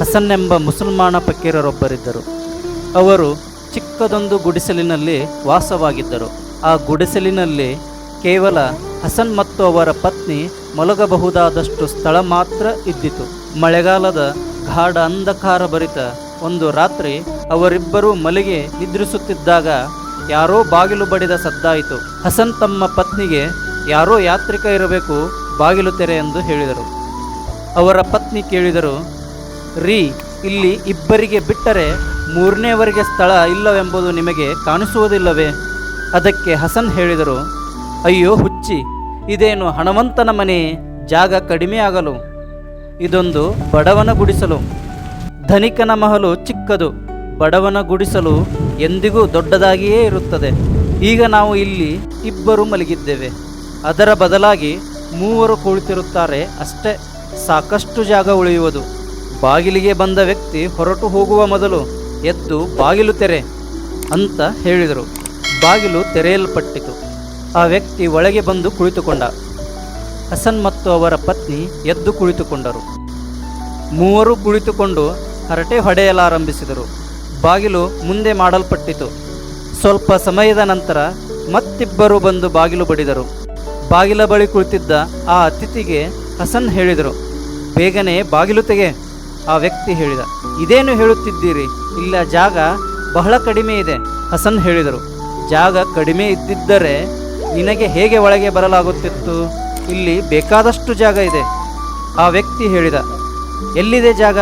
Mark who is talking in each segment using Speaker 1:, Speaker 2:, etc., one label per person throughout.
Speaker 1: ಹಸನ್ ಎಂಬ ಮುಸಲ್ಮಾನ ಪಕ್ಕೀರರೊಬ್ಬರಿದ್ದರು ಅವರು ಚಿಕ್ಕದೊಂದು ಗುಡಿಸಲಿನಲ್ಲಿ ವಾಸವಾಗಿದ್ದರು. ಆ ಗುಡಿಸಲಿನಲ್ಲಿ ಕೇವಲ ಹಸನ್ ಮತ್ತು ಅವರ ಪತ್ನಿ ಮಲಗಬಹುದಾದಷ್ಟು ಸ್ಥಳ ಮಾತ್ರ ಇದ್ದಿತು. ಮಳೆಗಾಲದ ಗಾಢ ಅಂಧಕಾರ ಭರಿತ ಒಂದು ರಾತ್ರಿ ಅವರಿಬ್ಬರೂ ಮಲಿಗೆ ನಿದ್ರಿಸುತ್ತಿದ್ದಾಗ ಯಾರೋ ಬಾಗಿಲು ಬಡಿದ ಸದ್ದಾಯಿತು. ಹಸನ್ ತಮ್ಮ ಪತ್ನಿಗೆ, ಯಾರೋ ಯಾತ್ರಿಕ ಇರಬೇಕು, ಬಾಗಿಲು ತೆರೆ ಎಂದು ಹೇಳಿದರು. ಅವರ ಪತ್ನಿ ಕೇಳಿದರು ರೀ, ಇಲ್ಲಿ ಇಬ್ಬರಿಗೆ ಬಿಟ್ಟರೆ ಮೂರನೇವರಿಗೆ ಸ್ಥಳ ಇಲ್ಲವೆಂಬುದು ನಿಮಗೆ ಕಾಣಿಸುವುದಿಲ್ಲವೇ? ಅದಕ್ಕೆ ಹಸನ್ ಹೇಳಿದರು, ಅಯ್ಯೋ ಹುಚ್ಚಿ, ಇದೇನು ಹಣವಂತನ ಮನೆ, ಜಾಗ ಕಡಿಮೆ ಆಗಲು? ಇದೊಂದು ಬಡವನ ಗುಡಿಸಲು ಧನಿಕನ ಮಹಲು ಚಿಕ್ಕದು ಬಡವನ ಗುಡಿಸಲು ಎಂದಿಗೂ ದೊಡ್ಡದಾಗಿಯೇ ಇರುತ್ತದೆ. ಈಗ ನಾವು ಇಲ್ಲಿ ಇಬ್ಬರು ಮಲಗಿದ್ದೇವೆ. ಅದರ ಬದಲಾಗಿ ಮೂವರು ಕುಳಿತಿರುತ್ತಾರೆ ಅಷ್ಟೇ, ಸಾಕಷ್ಟು ಜಾಗ ಉಳಿಯುವುದು. ಬಾಗಿಲಿಗೆ ಬಂದ ವ್ಯಕ್ತಿ ಹೊರಟು ಹೋಗುವ ಮೊದಲು ಎದ್ದು ಬಾಗಿಲು ತೆರೆ ಅಂತ ಹೇಳಿದರು. ಬಾಗಿಲು ತೆರೆಯಲ್ಪಟ್ಟಿತು. ಆ ವ್ಯಕ್ತಿ ಒಳಗೆ ಬಂದು ಕುಳಿತುಕೊಂಡ. ಹಸನ್ ಮತ್ತು ಅವರ ಪತ್ನಿ ಎದ್ದು ಕುಳಿತುಕೊಂಡರು. ಮೂವರು ಕುಳಿತುಕೊಂಡು ಹರಟೆ ಹೊಡೆಯಲಾರಂಭಿಸಿದರು. ಬಾಗಿಲು ಮುಂದೆ ಮಾಡಲ್ಪಟ್ಟಿತು. ಸ್ವಲ್ಪ ಸಮಯದ ನಂತರ ಮತ್ತಿಬ್ಬರು ಬಂದು ಬಾಗಿಲು ಬಡಿದರು. ಬಾಗಿಲ ಬಳಿ ಕುಳಿತಿದ್ದ ಆ ಅತಿಥಿಗೆ ಹಸನ್ ಹೇಳಿದರು, ಬೇಗನೆ ಬಾಗಿಲು ತೆಗೆ. ಆ ವ್ಯಕ್ತಿ ಹೇಳಿದ, ಇದೇನು ಹೇಳುತ್ತಿದ್ದೀರಿ? ಇಲ್ಲ, ಜಾಗ ಬಹಳ ಕಡಿಮೆ ಇದೆ, ಹಸನ್ ಹೇಳಿದರು. ಜಾಗ ಕಡಿಮೆ ಇದ್ದಿದ್ದರೆ ನಿನಗೆ ಹೇಗೆ ಒಳಗೆ ಬರಲಾಗುತ್ತಿತ್ತು? ಇಲ್ಲಿ ಬೇಕಾದಷ್ಟು ಜಾಗ ಇದೆ. ಆ ವ್ಯಕ್ತಿ ಹೇಳಿದ, ಎಲ್ಲಿದೆ ಜಾಗ?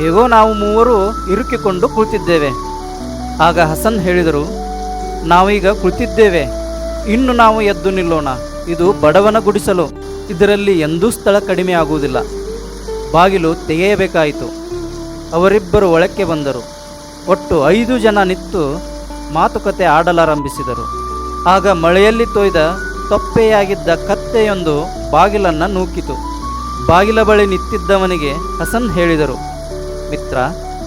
Speaker 1: ಹೇಗೋ ನಾವು ಮೂವರು ಇರುಕಿಕೊಂಡು ಕುಳಿತಿದ್ದೇವೆ. ಆಗ ಹಸನ್ ಹೇಳಿದರು, ನಾವೀಗ ಕುಳಿತಿದ್ದೇವೆ. ಇನ್ನು ನಾವು ಎದ್ದು ನಿಲ್ಲೋಣ. ಇದು ಬಡವನ ಗುಡಿಸಲು. ಇದರಲ್ಲಿ ಎಂದೂ ಸ್ಥಳ ಕಡಿಮೆ ಆಗುವುದಿಲ್ಲ. ಬಾಗಿಲು ತೆಗೆಯಬೇಕಾಯಿತು. ಅವರಿಬ್ಬರು ಒಳಕ್ಕೆ ಬಂದರು. ಒಟ್ಟು ಐದು ಜನ ನಿಂತು ಮಾತುಕತೆ ಆಡಲಾರಂಭಿಸಿದರು. ಆಗ ಮಳೆಯಲ್ಲಿ ತೊಯ್ದ ತೊಪ್ಪೆಯಾಗಿದ್ದ ಕತ್ತೆಯೊಂದು ಬಾಗಿಲನ್ನು ನೂಕಿತು. ಬಾಗಿಲ ಬಳಿ ನಿಂತಿದ್ದವನಿಗೆ ಹಸನ್ ಹೇಳಿದರು, ಮಿತ್ರ,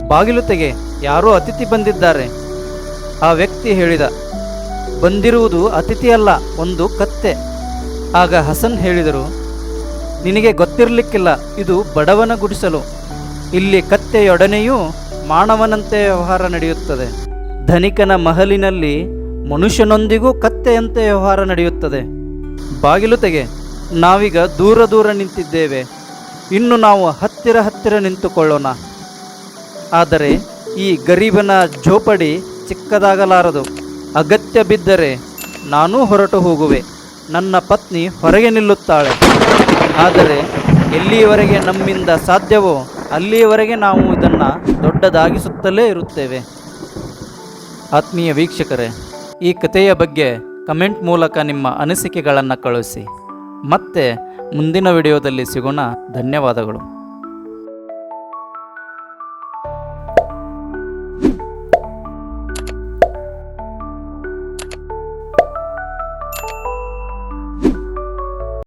Speaker 1: ಬಾಗಿಲು ತೆಗೆ, ಯಾರೋ ಅತಿಥಿ ಬಂದಿದ್ದಾರೆ. ಆ ವ್ಯಕ್ತಿ ಹೇಳಿದ, ಬಂದಿರುವುದು ಅತಿಥಿಯಲ್ಲ, ಒಂದು ಕತ್ತೆ. ಆಗ ಹಸನ್ ಹೇಳಿದರು ನಿನಗೆ ಗೊತ್ತಿರಲಿಕ್ಕಿಲ್ಲ, ಇದು ಬಡವನ ಗುಡಿಸಲು. ಇಲ್ಲಿ ಕತ್ತೆಯೊಡನೆಯೂ ಮಾನವನಂತೆ ವ್ಯವಹಾರ ನಡೆಯುತ್ತದೆ. ಧನಿಕನ ಮಹಲಿನಲ್ಲಿ ಮನುಷ್ಯನೊಂದಿಗೂ ಕತ್ತೆಯಂತೆ ವ್ಯವಹಾರ ನಡೆಯುತ್ತದೆ. ಬಾಗಿಲು ತೆಗೆ, ನಾವೀಗ ದೂರ ದೂರ ನಿಂತಿದ್ದೇವೆ. ಇನ್ನು ನಾವು ಹತ್ತಿರ ಹತ್ತಿರ ನಿಂತುಕೊಳ್ಳೋಣ. ಆದರೆ ಈ ಗರೀಬನ ಜೋಪಡಿ ಚಿಕ್ಕದಾಗಲಾರದು. ಅಗತ್ಯ ಬಿದ್ದರೆ ನಾನೂ ಹೊರಟು ಹೋಗುವೆ. ನನ್ನ ಪತ್ನಿ ಹೊರಗೆ ನಿಲ್ಲುತ್ತಾಳೆ. ಆದರೆ ಎಲ್ಲಿಯವರೆಗೆ ನಮ್ಮಿಂದ ಸಾಧ್ಯವೋ ಅಲ್ಲಿಯವರೆಗೆ ನಾವು ಇದನ್ನು ದೊಡ್ಡದಾಗಿಸುತ್ತಲೇ ಇರುತ್ತೇವೆ. ಆತ್ಮೀಯ ವೀಕ್ಷಕರೇ, ಈ ಕಥೆಯ ಬಗ್ಗೆ ಕಮೆಂಟ್ ಮೂಲಕ ನಿಮ್ಮ ಅನಿಸಿಕೆಗಳನ್ನು ಕಳುಹಿಸಿ ಮತ್ತೆ ಮುಂದಿನ ವಿಡಿಯೋದಲ್ಲಿ ಸಿಗೋಣ. ಧನ್ಯವಾದಗಳು.